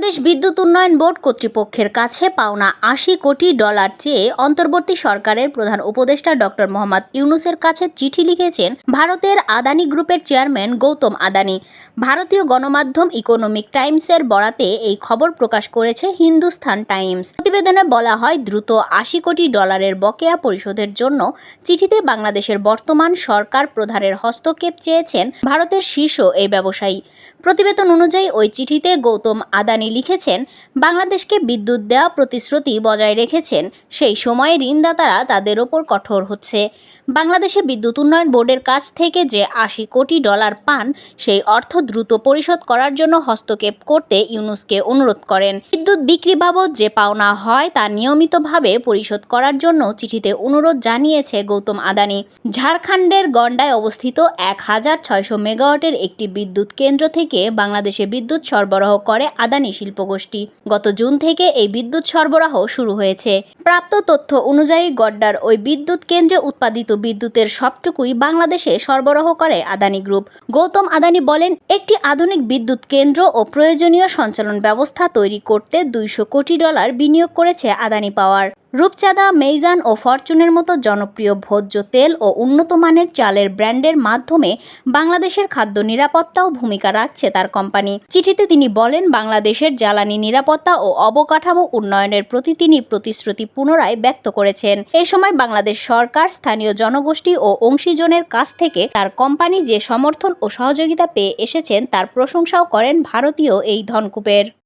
বাংলাদেশ বিদ্যুৎ উন্নয়ন বোর্ড কর্তৃপক্ষের কাছে পাওনা আশি কোটি ডলার চেয়ে অন্তর্বর্তী সরকারের প্রধান উপদেষ্টা ডক্টর মোহাম্মদ ইউনুসের কাছে চিঠি লিখেছেন ভারতের আদানি গ্রুপের চেয়ারম্যান গৌতম আদানি। ভারতীয় গণমাধ্যম ইকোনমিক টাইমসের বরাতে এই খবর প্রকাশ করেছে হিন্দুস্তান টাইমস। প্রতিবেদনে বলা হয়, দ্রুত আশি কোটি ডলারের বকেয়া পরিশোধের জন্য চিঠিতে বাংলাদেশের বর্তমান সরকার প্রধানের হস্তক্ষেপ চেয়েছেন ভারতের শীর্ষ এই ব্যবসায়ী। প্রতিবেদন অনুযায়ী, ওই চিঠিতে গৌতম আদানি লিখেছেন, বাংলাদেশকে বিদ্যুৎ দেওয়া প্রতিশ্রুতি বজায় রেখেছেন, সেই সময়ে ঋণদাতারা তাদের ওপর কঠোর হচ্ছে। বাংলাদেশে বিদ্যুৎ উন্নয়ন বোর্ডের কাছ থেকে যে আশি কোটি ডলার পান, সেই অর্থ দ্রুত পরিশোধ করার জন্য হস্তক্ষেপ করতে ইউনুসকে অনুরোধ করেন। বিদ্যুৎ বিক্রি বাবদ যে পাওনা হয় তা নিয়মিতভাবে পরিশোধ করার জন্য চিঠিতে অনুরোধ জানিয়েছে গৌতম আদানি। ঝাড়খণ্ডের গন্ডায় অবস্থিত এক হাজার ছয়শো মেগাওয়াটের একটি বিদ্যুৎ কেন্দ্র থেকে বাংলাদেশে বিদ্যুৎ সরবরাহ করে আদানি শিল্পগোষ্ঠী। গত জুন থেকে এই বিদ্যুৎ সরবরাহ শুরু হয়েছে। প্রাপ্ত তথ্য অনুযায়ী গড্ডার ওই বিদ্যুৎ কেন্দ্রে উৎপাদিত বিদ্যুতের সবটুকুই বাংলাদেশে সরবরাহ করে আদানি গ্রুপ। গৌতম আদানি বলেন, একটি আধুনিক বিদ্যুৎ কেন্দ্র ও প্রয়োজনীয় সঞ্চালন ব্যবস্থা তৈরি করতে দুইশো কোটি ডলার বিনিয়োগ করেছে আদানি পাওয়ার। রূপচাঁদা, মেইজান ও ফরচুনের মতো জনপ্রিয় ভোজ্য তেল ও উন্নত মানের চালের ব্র্যান্ডের মাধ্যমে বাংলাদেশের খাদ্য নিরাপত্তাও ভূমিকা রাখছে তার কোম্পানি। চিঠিতে তিনি বলেন, বাংলাদেশের জ্বালানি নিরাপত্তা ও অবকাঠামো উন্নয়নের প্রতি তিনি প্রতিশ্রুতি পুনরায় ব্যক্ত করেছেন। এই সময় বাংলাদেশ সরকার, স্থানীয় জনগোষ্ঠী ও অংশীজনের কাছ থেকে তার কোম্পানি যে সমর্থন ও সহযোগিতা পেয়ে এসেছেন তার প্রশংসাও করেন ভারতীয় এই ধনকূপের